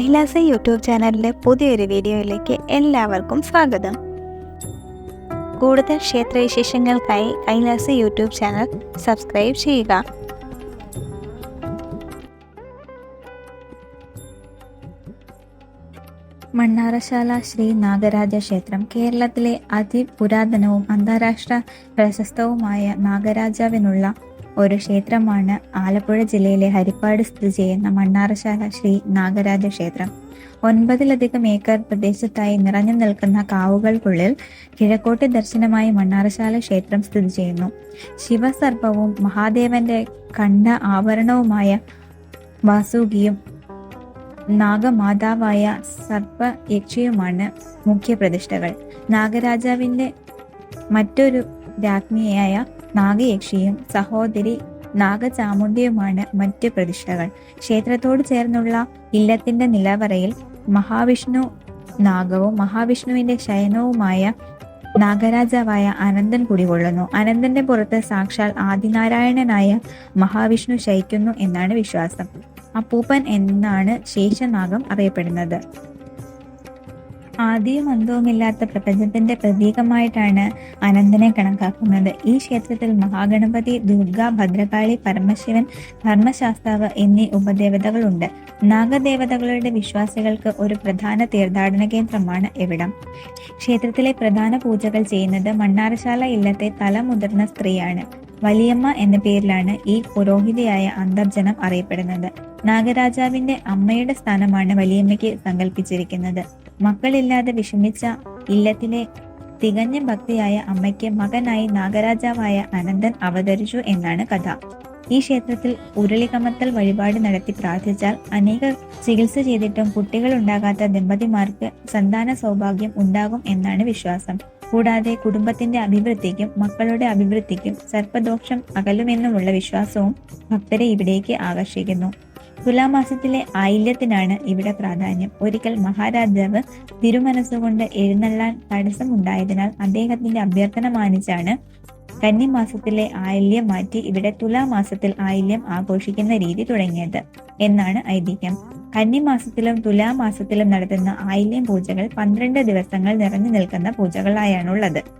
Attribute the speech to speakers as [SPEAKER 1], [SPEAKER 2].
[SPEAKER 1] Kailasa YouTube ചാനലിലെ പുതിയൊരു വീഡിയോയിലേക്ക് എല്ലാവർക്കും സ്വാഗതം. കൂടുതൽ ക്ഷേത്രവിശേഷങ്ങൾക്കായി കൈലാസ യൂട്യൂബ് ചാനൽ സബ്സ്ക്രൈബ് ചെയ്യുക. മണ്ണാറശാല ശ്രീ നാഗരാജ ക്ഷേത്രം കേരളത്തിലെ അതിപുരാതനവും അന്താരാഷ്ട്ര പ്രശസ്തവുമായ നാഗരാജാവിനുള്ള ഒരു ക്ഷേത്രമാണ് ആലപ്പുഴ ജില്ലയിലെ ഹരിപ്പാട് സ്ഥിതി ചെയ്യുന്ന മണ്ണാറശാല ശ്രീ നാഗരാജ ക്ഷേത്രം. ഒൻപതിലധികം ഏക്കർ പ്രദേശത്തായി നിറഞ്ഞു നിൽക്കുന്ന കാവുകൾക്കുള്ളിൽ കിഴക്കോട്ട് ദർശനമായി മണ്ണാറശാല ക്ഷേത്രം സ്ഥിതി ചെയ്യുന്നു. ശിവസർപ്പവും മഹാദേവന്റെ കണ്ണ ആഭരണവുമായ വാസുകിയും നാഗമാതാവായ സർപ്പ യക്ഷിയുമാണ് മുഖ്യ പ്രതിഷ്ഠകൾ നാഗരാജാവിന്റെ മറ്റൊരു രാജ്ഞിയായ നാഗയക്ഷിയും സഹോദരി നാഗചാമുണ്ടിയുമാണ് മറ്റ് പ്രതിഷ്ഠകൾ. ക്ഷേത്രത്തോട് ചേർന്നുള്ള ഇല്ലത്തിന്റെ നിലവറയിൽ മഹാവിഷ്ണു നാഗവും മഹാവിഷ്ണുവിന്റെ ശയനവുമായ നാഗരാജാവായ അനന്തൻ കുടികൊള്ളുന്നു. അനന്തന്റെ പുറത്ത് സാക്ഷാൽ ആദിനാരായണനായ മഹാവിഷ്ണു ശയിക്കുന്നു എന്നാണ് വിശ്വാസം. അപ്പൂപ്പൻ എന്നാണ് ശേഷനാഗം അറിയപ്പെടുന്നത്. ആദ്യവും അന്തവുമില്ലാത്ത പ്രപഞ്ചത്തിന്റെ പ്രതീകമായിട്ടാണ് അനന്തനെ കണക്കാക്കുന്നത്. ഈ ക്ഷേത്രത്തിൽ മഹാഗണപതി ദുർഗ ഭദ്രകാളി പരമശിവൻ ധർമ്മശാസ്താവ് എന്നീ ഉപദേവതകളുണ്ട്. നാഗദേവതകളുടെ വിശ്വാസികൾക്ക് ഒരു പ്രധാന തീർത്ഥാടന കേന്ദ്രമാണ് ഇവിടം. ക്ഷേത്രത്തിലെ പ്രധാന പൂജകൾ ചെയ്യുന്നത് മണ്ണാറശാല ഇല്ലത്തെ തല മുതിർന്ന സ്ത്രീയാണ്. വലിയമ്മ എന്ന പേരിലാണ് ഈ പുരോഹിതയായ അന്തർജനം അറിയപ്പെടുന്നത്. നാഗരാജാവിന്റെ അമ്മയുടെ സ്ഥാനമാണ് വലിയമ്മയ്ക്ക് സങ്കല്പിച്ചിരിക്കുന്നത് മക്കളില്ലാതെ വിഷമിച്ച ഇല്ലത്തിലെ തികഞ്ഞ ഭക്തിയായ അമ്മയ്ക്ക് മകനായി നാഗരാജാവായ അനന്തൻ അവതരിച്ചു എന്നാണ് കഥ. ഈ ക്ഷേത്രത്തിൽ ഉരുളികമത്തൽ വഴിപാട് നടത്തി പ്രാർത്ഥിച്ചാൽ അനേക ചികിത്സ ചെയ്തിട്ടും കുട്ടികൾ ഉണ്ടാകാത്ത ദമ്പതിമാർക്ക് സന്താന സൗഭാഗ്യം ഉണ്ടാകും എന്നാണ് വിശ്വാസം. കൂടാതെ കുടുംബത്തിന്റെ അഭിവൃദ്ധിക്കും മക്കളുടെ അഭിവൃദ്ധിക്കും സർപ്പദോഷം അകലുമെന്നുമുള്ള വിശ്വാസവും ഭക്തരെ ഇവിടേക്ക് ആകർഷിക്കുന്നു. തുലാമാസത്തിലെ ആയില്യത്തിനാണ് ഇവിടെ പ്രാധാന്യം. ഒരിക്കൽ മഹാരാജാവ് തിരുമനസ്സുകൊണ്ട് എഴുന്നള്ളാൻ തടസ്സമുണ്ടായതിനാൽ അദ്ദേഹത്തിന്റെ അഭ്യർത്ഥന മാനിച്ചാണ് കന്നിമാസത്തിലെ ആയില്യം മാറ്റി ഇവിടെ തുലാമാസത്തിൽ ആയില്യം ആഘോഷിക്കുന്ന രീതി തുടങ്ങിയത് എന്നാണ് ഐതിഹ്യം. കന്നിമാസത്തിലും തുലാമാസത്തിലും നടത്തുന്ന ആയില്യം പൂജകൾ പന്ത്രണ്ട് ദിവസങ്ങൾ നിറഞ്ഞു നിൽക്കുന്ന പൂജകളായാണുള്ളത്.